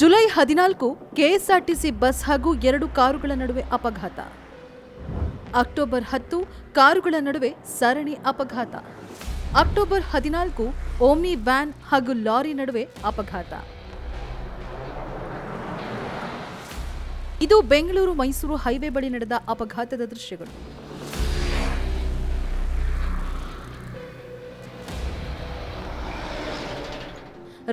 July ಹದಿನಾಲ್ಕು KSRTC bus ಹಾಗೂ ಎರಡು ಕಾರುಗಳ ನಡುವೆ ಅಪಘಾತ. ಅಕ್ಟೋಬರ್ ಹತ್ತು ಕಾರುಗಳ ನಡುವೆ ಸರಣಿ ಅಪಘಾತ. ಅಕ್ಟೋಬರ್ ಹದಿನಾಲ್ಕು ಓಮ್ನಿ ವ್ಯಾನ್ ಹಾಗೂ ಲಾರಿ ನಡುವೆ ಅಪಘಾತ. ಇದು ಬೆಂಗಳೂರು ಮೈಸೂರು ಹೈವೇ ಬಳಿ ನಡೆದ ಅಪಘಾತದ ದೃಶ್ಯಗಳು.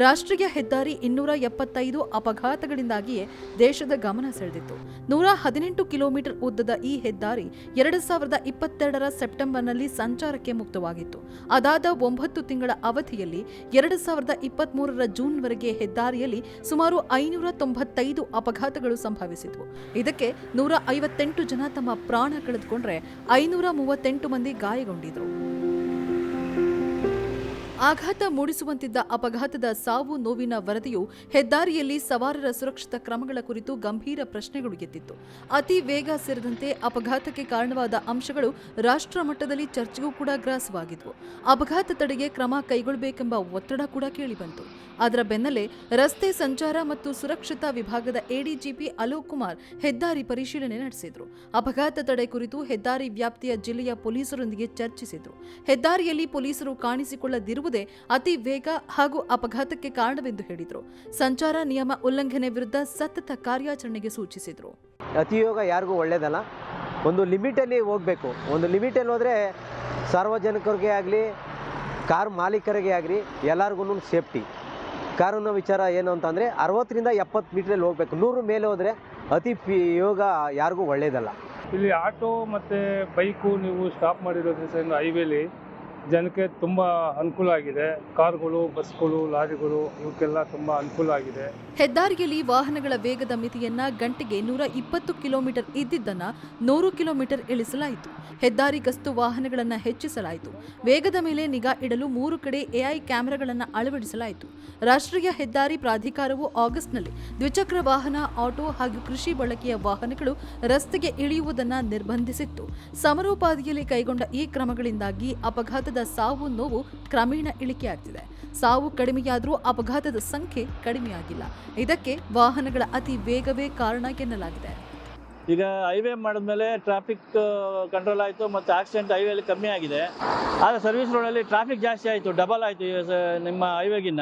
ರಾಷ್ಟ್ರೀಯ ಹೆದ್ದಾರಿ ಇನ್ನೂರ ಎಪ್ಪತ್ತೈದು ಅಪಘಾತಗಳಿಂದಾಗಿಯೇ ದೇಶದ ಗಮನ ಸೆಳೆದಿತ್ತು. ನೂರ ಹದಿನೆಂಟು ಕಿಲೋಮೀಟರ್ ಉದ್ದದ ಈ ಹೆದ್ದಾರಿ ಎರಡು ಸಾವಿರದ ಇಪ್ಪತ್ತೆರಡರ ಸೆಪ್ಟೆಂಬರ್ನಲ್ಲಿ ಸಂಚಾರಕ್ಕೆ ಮುಕ್ತವಾಗಿತ್ತು. ಅದಾದ ಒಂಬತ್ತು ತಿಂಗಳ ಅವಧಿಯಲ್ಲಿ ಎರಡು ಸಾವಿರದ ಇಪ್ಪತ್ತ್ಮೂರರ ಜೂನ್ವರೆಗೆ ಹೆದ್ದಾರಿಯಲ್ಲಿ ಸುಮಾರು ಐನೂರ ತೊಂಬತ್ತೈದು ಅಪಘಾತಗಳು ಸಂಭವಿಸಿದವು. ಇದಕ್ಕೆ ನೂರ ಐವತ್ತೆಂಟು ಜನ ತಮ್ಮ ಪ್ರಾಣ ಕಳೆದುಕೊಂಡ್ರೆ ಐನೂರ ಮೂವತ್ತೆಂಟು ಮಂದಿ ಗಾಯಗೊಂಡಿದ್ರು. ಆಘಾತ ಮೂಡಿಸುವಂತಿದ್ದ ಅಪಘಾತದ ಸಾವು ನೋವಿನ ವರದಿಯು ಹೆದ್ದಾರಿಯಲ್ಲಿ ಸವಾರರ ಸುರಕ್ಷಿತ ಕ್ರಮಗಳ ಕುರಿತು ಗಂಭೀರ ಪ್ರಶ್ನೆಗಳು ಎತ್ತಿತ್ತು ಅತಿ ವೇಗ ಸೇರಿದಂತೆ ಅಪಘಾತಕ್ಕೆ ಕಾರಣವಾದ ಅಂಶಗಳು ರಾಷ್ಟ್ರ ಮಟ್ಟದಲ್ಲಿ ಚರ್ಚೆಗೂ ಕೂಡ ಗ್ರಾಸವಾಗಿದ್ವು. ಅಪಘಾತ ತಡೆಗೆ ಕ್ರಮ ಕೈಗೊಳ್ಳಬೇಕೆಂಬ ಒತ್ತಡ ಕೂಡ ಕೇಳಿಬಂತು. ಅದರ ಬೆನ್ನಲ್ಲೇ ರಸ್ತೆ ಸಂಚಾರ ಮತ್ತು ಸುರಕ್ಷತಾ ವಿಭಾಗದ ಎಡಿಜಿಪಿ ಅಲೋಕ್ ಕುಮಾರ್ ಹೆದ್ದಾರಿ ಪರಿಶೀಲನೆ ನಡೆಸಿದ್ರು. ಅಪಘಾತ ತಡೆ ಕುರಿತು ಹೆದ್ದಾರಿ ವ್ಯಾಪ್ತಿಯ ಜಿಲ್ಲೆಯ ಪೊಲೀಸರೊಂದಿಗೆ ಚರ್ಚಿಸಿದ್ರು. ಹೆದ್ದಾರಿಯಲ್ಲಿ ಪೊಲೀಸರು ಅತಿ ವೇಗ ಹಾಗೂ ಅಪಘಾತಕ್ಕೆ ಕಾರಣವೆಂದು ಹೇಳಿದರು. ಸಂಚಾರ ನಿಯಮ ಉಲ್ಲಂಘನೆ ವಿರುದ್ಧ ಸತತ ಕಾರ್ಯಾಚರಣೆಗೆ ಸೂಚಿಸಿದ್ರು. ಅತಿಯೋಗ ಯಾರಿಗೂ ಒಳ್ಳೆಯದಲ್ಲ ಒಂದು ಲಿಮಿಟಲ್ಲಿ ಹೋಗಬೇಕು. ಒಂದು ಲಿಮಿಟಲ್ಲಿ ಹೋದರೆ ಸಾರ್ವಜನಿಕರಿಗೆ ಆಗಲಿ ಕಾರ್ ಮಾಲೀಕರಿಗೆ ಆಗಲಿ ಎಲ್ಲರಿಗೂ ಸೇಫ್ಟಿ. ಕಾರಿನ ವಿಚಾರ ಏನು ಅಂತಂದರೆ ಅರವತ್ತರಿಂದ ಎಪ್ಪತ್ತು ಮೀಟ್ರಲ್ಲಿ ಹೋಗಬೇಕು. ನೂರು ಮೇಲೆ ಹೋದರೆ ಅತಿ ಯೋಗ ಯಾರಿಗೂ ಒಳ್ಳೇದಲ್ಲ. ಇಲ್ಲಿ ಆಟೋ ಮತ್ತು ಬೈಕು ನೀವು ಸ್ಟಾಪ್ ಮಾಡಿರೋದ್ರಿಂದ ಹೈವೇಲಿ ಜನಕ್ಕೆ ತುಂಬ ಅನುಕೂಲ ಆಗಿದೆ. ಕಾರ್ಗಳು, ಬಸ್ಗಳು, ಲಾರಿಗಳು ಇವಕ್ಕೆಲ್ಲ ತುಂಬ ಅನುಕೂಲ ಆಗಿದೆ. ಹೆದ್ದಾರಿಯಲ್ಲಿ ವಾಹನಗಳ ವೇಗದ ಮಿತಿಯನ್ನ ಗಂಟೆಗೆ ನೂರ ಇಪ್ಪತ್ತು ಕಿಲೋಮೀಟರ್ ಇದ್ದಿದ್ದನ್ನ ನೂರು ಕಿಲೋಮೀಟರ್ ಇಳಿಸಲಾಯಿತು. ಹೆದ್ದಾರಿ ಗಸ್ತು ವಾಹನಗಳನ್ನು ಹೆಚ್ಚಿಸಲಾಯಿತು. ವೇಗದ ಮೇಲೆ ನಿಗಾ ಇಡಲು ಮೂರು ಕಡೆ ಎಐ ಕ್ಯಾಮೆರಾಗಳನ್ನ ಅಳವಡಿಸಲಾಯಿತು. ರಾಷ್ಟ್ರೀಯ ಹೆದ್ದಾರಿ ಪ್ರಾಧಿಕಾರವು ಆಗಸ್ಟ್ನಲ್ಲಿ ದ್ವಿಚಕ್ರ ವಾಹನ, ಆಟೋ ಹಾಗೂ ಕೃಷಿ ಬಳಕೆಯ ವಾಹನಗಳು ರಸ್ತೆಗೆ ಇಳಿಯುವುದನ್ನು ನಿರ್ಬಂಧಿಸಿತ್ತು. ಸಮರೋಪಾದಿಯಲ್ಲಿ ಕೈಗೊಂಡ ಈ ಕ್ರಮಗಳಿಂದಾಗಿ ಅಪಘಾತದ ಸಾವು ನೋವು ಕ್ರಮೇಣ ಇಳಿಕೆಯಾಗ್ತಿದೆ. ಸಾವು ಕಡಿಮೆಯಾದರೂ ಅಪಘಾತದ ಸಂಖ್ಯೆ ಕಡಿಮೆಯಾಗಿಲ್ಲ. ಇದಕ್ಕೆ ವಾಹನಗಳ ಅತಿ ವೇಗವೇ ಕಾರಣ ಎನ್ನಲಾಗಿದೆ. ಈಗ ಹೈವೇ ಮಾಡಿದ್ಮೇಲೆ ಟ್ರಾಫಿಕ್ ಕಂಟ್ರೋಲ್ ಆಯಿತು ಮತ್ತು ಆಕ್ಸಿಡೆಂಟ್ ಹೈವೇಲಿ ಕಮ್ಮಿ ಆಗಿದೆ. ಆದರೆ ಸರ್ವಿಸ್ ರೋಡಲ್ಲಿ ಟ್ರಾಫಿಕ್ ಜಾಸ್ತಿ ಆಯಿತು ಡಬಲ್ ಆಯಿತು ನಿಮ್ಮ ಹೈವೇಗಿನ್ನ.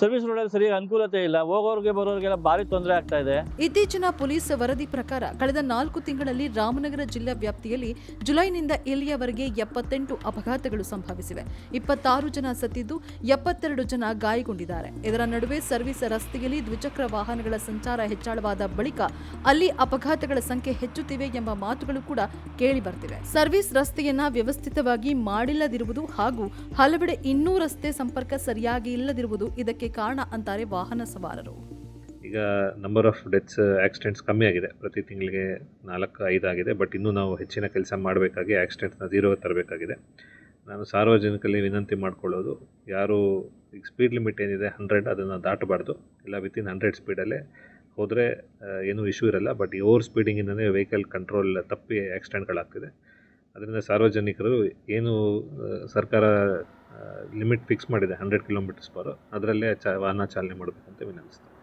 ಸರ್ವಿಸ್ ರೋಡಲ್ಲಿ ಸರಿಯಾಗಿ ಅನುಕೂಲತೆ ಇಲ್ಲ. ಹೋಗೋರಿಗೆ, ಬರೋರಿಗೆಲ್ಲ ಭಾರಿ ತೊಂದರೆ ಆಗ್ತಾ ಇದೆ. ಇತ್ತೀಚಿನ ಪೊಲೀಸ್ ವರದಿ ಪ್ರಕಾರ ಕಳೆದ ನಾಲ್ಕು ತಿಂಗಳಲ್ಲಿ ರಾಮನಗರ ಜಿಲ್ಲಾ ವ್ಯಾಪ್ತಿಯಲ್ಲಿ ಜುಲೈನಿಂದ ಇಲ್ಲಿಯವರೆಗೆ ಎಪ್ಪತ್ತೆಂಟು ಅಪಘಾತಗಳು ಸಂಭವಿಸಿವೆ. ಇಪ್ಪತ್ತಾರು ಜನ ಸತ್ತಿದ್ದು, ಎಪ್ಪತ್ತೆರಡು ಜನ ಗಾಯಗೊಂಡಿದ್ದಾರೆ. ಇದರ ನಡುವೆ ಸರ್ವಿಸ್ ರಸ್ತೆಯಲ್ಲಿ ದ್ವಿಚಕ್ರ ವಾಹನಗಳ ಸಂಚಾರ ಹೆಚ್ಚಳವಾದ ಬಳಿಕ ಅಲ್ಲಿ ಅಪಘಾತಗಳ ಸಂಖ್ಯೆ ಹೆಚ್ಚುತ್ತಿವೆ ಎಂಬ ಮಾತುಗಳು ಕೂಡ ಕೇಳಿ ಬರ್ತಿವೆ ಸರ್ವಿಸ್ ರಸ್ತೆಯನ್ನ ವ್ಯವಸ್ಥಿತವಾಗಿ ಮಾಡಿಲ್ಲದಿರುವುದು ಹಾಗೂ ಹಲವೆಡೆ ಇನ್ನೂ ರಸ್ತೆ ಸಂಪರ್ಕ ಸರಿಯಾಗಿ ಇಲ್ಲದಿರುವುದು ಇದಕ್ಕೆ ಕಾರಣ ಅಂತಾರೆ ವಾಹನ ಸವಾರರು. ಈಗ ನಂಬರ್ ಆಫ್ ಡೆತ್ಸ್ ಆಕ್ಸಿಡೆಂಟ್ಸ್ ಕಮ್ಮಿ ಆಗಿದೆ. ಪ್ರತಿ ತಿಂಗಳಿಗೆ ನಾಲ್ಕು, ಐದು ಆಗಿದೆ. ಬಟ್ ಇನ್ನೂ ನಾವು ಹೆಚ್ಚಿನ ಕೆಲಸ ಮಾಡಬೇಕಾಗಿ ಆಕ್ಸಿಡೆಂಟ್ಸ್ನ ಝೀರೋ ತರಬೇಕಾಗಿದೆ. ನಾನು ಸಾರ್ವಜನಿಕರಲ್ಲಿ ವಿನಂತಿ ಮಾಡ್ಕೊಳ್ಳೋದು, ಯಾರು ಈಗ ಸ್ಪೀಡ್ ಲಿಮಿಟ್ ಏನಿದೆ ಹಂಡ್ರೆಡ್ ಅದನ್ನು ದಾಟಬಾರ್ದು. ಇಲ್ಲ ವಿತಿನ್ ಹಂಡ್ರೆಡ್ ಸ್ಪೀಡಲ್ಲೇ ಹೋದರೆ ಏನೂ ಇಶ್ಯೂ ಇರಲ್ಲ. ಬಟ್ ಈ ಓವರ್ ಸ್ಪೀಡಿಂಗಿಂದನೇ ವೆಹಿಕಲ್ ಕಂಟ್ರೋಲ್ ತಪ್ಪಿ ಆಕ್ಸಿಡೆಂಟ್ಗಳಾಗ್ತಿದೆ ಅದರಿಂದ ಸಾರ್ವಜನಿಕರು ಏನು ಸರ್ಕಾರ ಲಿಮಿಟ್ ಫಿಕ್ಸ್ ಮಾಡಿದೆ ಹಂಡ್ರೆಡ್ ಕಿಲೋಮೀಟರ್ಸ್ ಪರ್ ಅದರಲ್ಲೇ ಚ ವಾಹನ ಚಾಲನೆ ಮಾಡಬೇಕಂತ ವಿನಂತಿಸ್ತೀನಿ.